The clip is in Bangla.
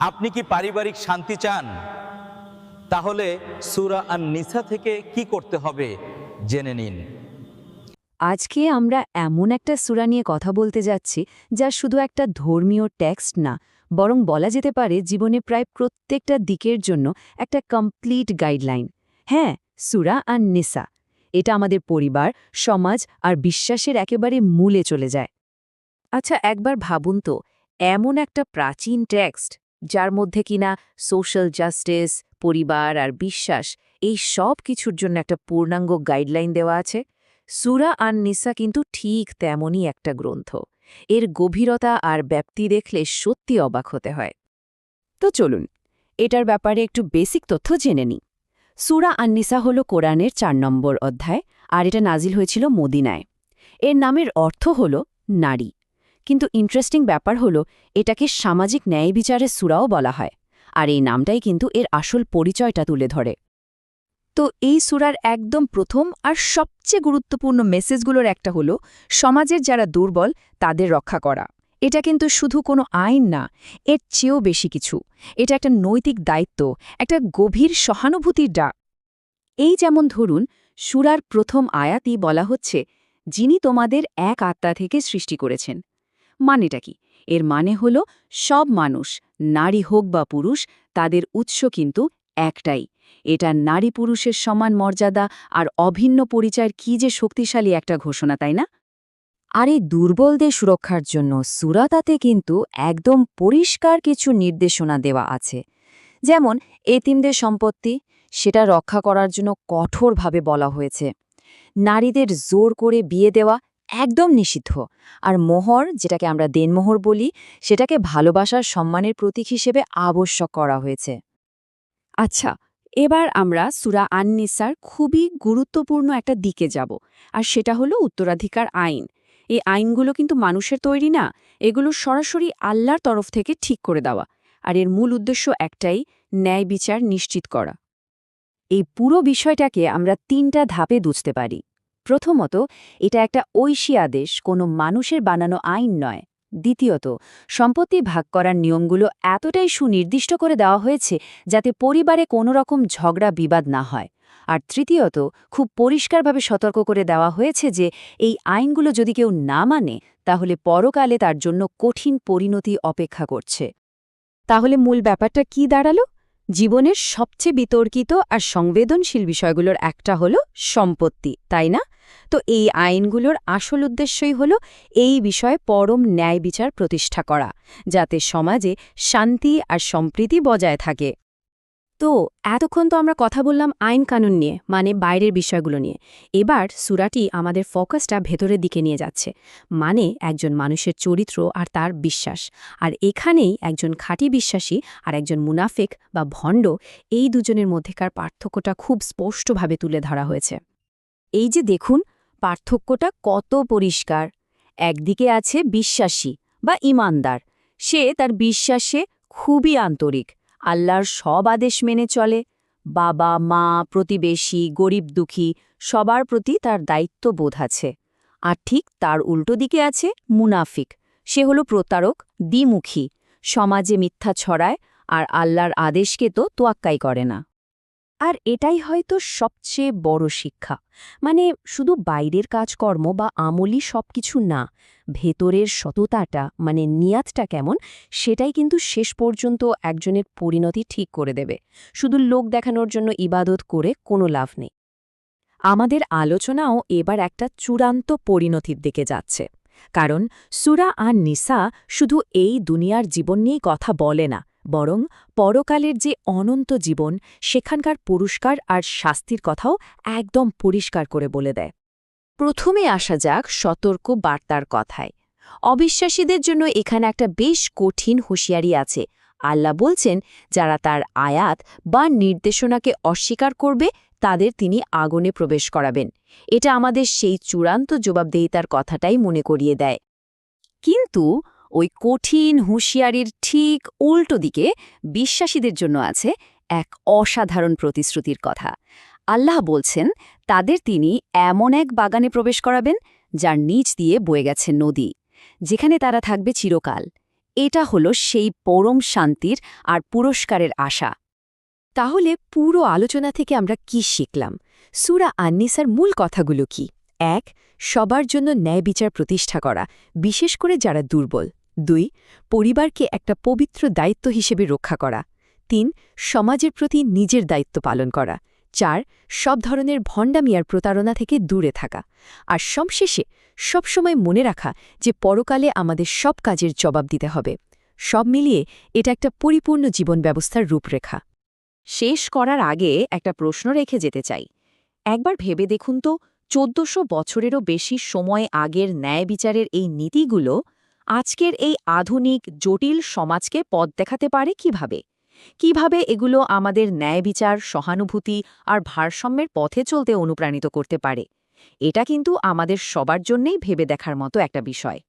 আপনি কি পারিবারিক শান্তি চান? তাহলে সুরা আর নিসা থেকে কি করতে হবে? জেনে নিন। আজকে আমরা এমন একটা সুরা নিয়ে কথা বলতে যাচ্ছি, যা শুধু একটা ধর্মীয় টেক্সট না, বরং বলা যেতে পারে জীবনে প্রায় প্রত্যেকটা দিকের জন্য একটা কমপ্লিট গাইডলাইন। হ্যাঁ সুরা আর নিসা এটা আমাদের পরিবার, সমাজ আর বিশ্বাসের একেবারে মূলে চলে যায়। আচ্ছা একবার ভাবুন তো, এমন একটা প্রাচীন টেক্সট যার মধ্যে কিনা সোশ্যাল জাস্টিস পরিবার আর বিশ্বাস, এই সব কিছুর জন্য একটা পূর্ণাঙ্গ গাইডলাইন দেওয়া আছে। সুরা আন নিসা কিন্তু ঠিক তেমনই একটা গ্রন্থ। এর গভীরতা আর ব্যাপ্তি দেখলে সত্যি অবাক হতে হয়। তো চলুন, এটার ব্যাপারে একটু বেসিক তথ্য জেনে নিই। সুরা আন্নিসা হল কোরআনের চার নম্বর অধ্যায়, আর এটা নাজিল হয়েছিল মদিনায়। এর নামের অর্থ হল নারী। কিন্তু ইন্টারেস্টিং ব্যাপার হল, এটাকে সামাজিক ন্যায় বিচারের সুরাও বলা হয়, আর এই নামটাই কিন্তু এর আসল পরিচয়টা তুলে ধরে। তো এই সুরার একদম প্রথম আর সবচেয়ে গুরুত্বপূর্ণ মেসেজগুলোর একটা হলো, সমাজের যারা দুর্বল, তাদের রক্ষা করা। এটা কিন্তু শুধু কোনো আইন না, এর চেয়েও বেশি কিছু। এটা একটা নৈতিক দায়িত্ব, একটা গভীর সহানুভূতির ডাক। এই যেমন ধরুন, সুরার প্রথম আয়াতই বলা হচ্ছে, যিনি তোমাদের এক আত্মা থেকে সৃষ্টি করেছেন। মানেটা কি? এর মানে হল, সব মানুষ, নারী হোক বা পুরুষ, তাদের উৎস কিন্তু একটাই। এটা নারী পুরুষের সমান মর্যাদা আর অভিন্ন পরিচয়ের কি যে শক্তিশালী একটা ঘোষণা, তাই না? আর এই দুর্বলদের সুরক্ষার জন্য সুরাতাতে কিন্তু একদম পরিষ্কার কিছু নির্দেশনা দেওয়া আছে। যেমন, এতিমদের সম্পত্তি, সেটা রক্ষা করার জন্য কঠোরভাবে বলা হয়েছে। নারীদের জোর করে বিয়ে দেওয়া একদম নিষিদ্ধ। আর মোহর, যেটাকে আমরা দেনমোহর বলি, সেটাকে ভালোবাসার সম্মানের প্রতীক হিসেবে আবশ্যক করা হয়েছে। আচ্ছা এবার আমরা সুরা আননিসার খুবই গুরুত্বপূর্ণ একটা দিকে যাব, আর সেটা হলো উত্তরাধিকার আইন। এই আইনগুলো কিন্তু মানুষের তৈরি না, এগুলো সরাসরি আল্লাহর তরফ থেকে ঠিক করে দেওয়া, আর এর মূল উদ্দেশ্য একটাই, ন্যায় বিচার নিশ্চিত করা। এই পুরো বিষয়টাকে আমরা তিনটা ধাপে বুঝতে পারি। প্রথমত, এটা একটা ঐশী আদেশ, কোনো মানুষের বানানো আইন নয়। দ্বিতীয়ত, সম্পত্তি ভাগ করার নিয়মগুলো এতটাই সুনির্দিষ্ট করে দেওয়া হয়েছে যাতে পরিবারে কোনো রকম ঝগড়া বিবাদ না হয়। আর তৃতীয়ত, খুব পরিষ্কারভাবে সতর্ক করে দেওয়া হয়েছে যে, এই আইনগুলো যদি কেউ না মানে তাহলে পরকালে তার জন্য কঠিন পরিণতি অপেক্ষা করছে। তাহলে মূল ব্যাপারটা কি দাঁড়াল? জীবনের সবচেয়ে বিতর্কিত আর সংবেদনশীল বিষয়গুলোর একটা হলো সম্পত্তি, তাই না? তো এই আইনগুলোর আসল উদ্দেশ্যই হল এই বিষয়ে পরম ন্যায় বিচার প্রতিষ্ঠা করা, যাতে সমাজে শান্তি আর সম্প্রীতি বজায় থাকে। তো, এতক্ষণ তো আমরা কথা বললাম আইন কানুন নিয়ে মানে বাইরের বিষয়গুলো নিয়ে। এবার সুরাটি আমাদের ফোকাসটা ভেতরের দিকে নিয়ে যাচ্ছে মানে একজন মানুষের চরিত্র আর তার বিশ্বাস। আর এখানেই একজন খাঁটি বিশ্বাসী আর একজন মুনাফেক বা ভণ্ড, এই দুজনের মধ্যেকার পার্থক্যটা খুব স্পষ্টভাবে তুলে ধরা হয়েছে। এই যে দেখুন, পার্থক্যটা কত পরিষ্কার। একদিকে আছে বিশ্বাসী বা ইমানদার, সে তার বিশ্বাসে খুবই আন্তরিক। আল্লাহর সব আদেশ মেনে চলে। বাবা, মা, প্রতিবেশী, গরিব, দুঃখী, সবার প্রতি তার দায়িত্ব বোধ আছে। আর ঠিক তার উল্টো দিকে আছে মুনাফিক। সে হলো প্রতারক, দ্বিমুখী। সমাজে মিথ্যা ছড়ায় আর আল্লাহর আদেশকে তো তোয়াক্কাই করে না। আর এটাই হয়তো সবচেয়ে বড় শিক্ষা। মানে শুধু বাইরের কাজকর্ম বা আমলি সবকিছু না, ভেতরের সততাটা মানে নিয়াতটা কেমন, সেটাই কিন্তু শেষ পর্যন্ত একজনের পরিণতি ঠিক করে দেবে। শুধু লোক দেখানোর জন্য ইবাদত করে কোনো লাভ নেই। আমাদের আলোচনাও এবার একটা চূড়ান্ত পরিণতির দিকে যাচ্ছে। কারণ সুরা আর নিসা শুধু এই দুনিয়ার জীবন নিয়েই কথা বলে না বরং পরকালের যে অনন্ত জীবন, সেখানকার পুরস্কার আর শাস্তির কথাও একদম পরিষ্কার করে বলে দেয়। প্রথমে আসা যাক সতর্ক বার্তার কথায়। অবিশ্বাসীদের জন্য এখানে একটা বেশ কঠিন হুঁশিয়ারি আছে। আল্লাহ বলছেন, যারা তার আয়াত বা নির্দেশনাকে অস্বীকার করবে, তাদের তিনি আগুনে প্রবেশ করাবেন। এটা আমাদের সেই চূড়ান্ত জবাবদেহিতার কথাটাই মনে করিয়ে দেয়। কিন্তু ওই কঠিন হুঁশিয়ারির ঠিক উল্টো দিকে বিশ্বাসীদের জন্য আছে এক অসাধারণ প্রতিশ্রুতির কথা। আল্লাহ বলছেন, তাদের তিনি এমন এক বাগানে প্রবেশ করাবেন, যার নিচ দিয়ে বয়ে গেছে নদী, যেখানে তারা থাকবে চিরকাল। এটা হলো সেই পরম শান্তির আর পুরস্কারের আশা। তাহলে পুরো আলোচনা থেকে আমরা কি শিখলাম? সুরা আন্নিসার মূল কথাগুলো কি? এক, সবার জন্য ন্যায় বিচার প্রতিষ্ঠা করা, বিশেষ করে যারা দুর্বল। দুই, পরিবারকে একটা পবিত্র দায়িত্ব হিসেবে রক্ষা করা। তিন, সমাজের প্রতি নিজের দায়িত্ব পালন করা। চার, সব ধরনের ভণ্ডামিয়ার প্রতারণা থেকে দূরে থাকা। আর সবশেষে, সবসময় মনে রাখা যে পরকালে আমাদের সব কাজের জবাব দিতে হবে। সব মিলিয়ে এটা একটা পরিপূর্ণ জীবন ব্যবস্থার রূপরেখা। শেষ করার আগে একটা প্রশ্ন রেখে যেতে চাই। একবার ভেবে দেখুন তো, চোদ্দশো বছরেরও বেশি সময় আগের ন্যায় বিচারের এই নীতিগুলো আজকের এই আধুনিক, জটিল সমাজকে পথ দেখাতে পারে কীভাবে? কীভাবে এগুলো আমাদের ন্যায় বিচার, সহানুভূতি আর ভারসাম্যের পথে চলতে অনুপ্রাণিত করতে পারে? এটা কিন্তু আমাদের সবার জন্যেই ভেবে দেখার মতো একটা বিষয়।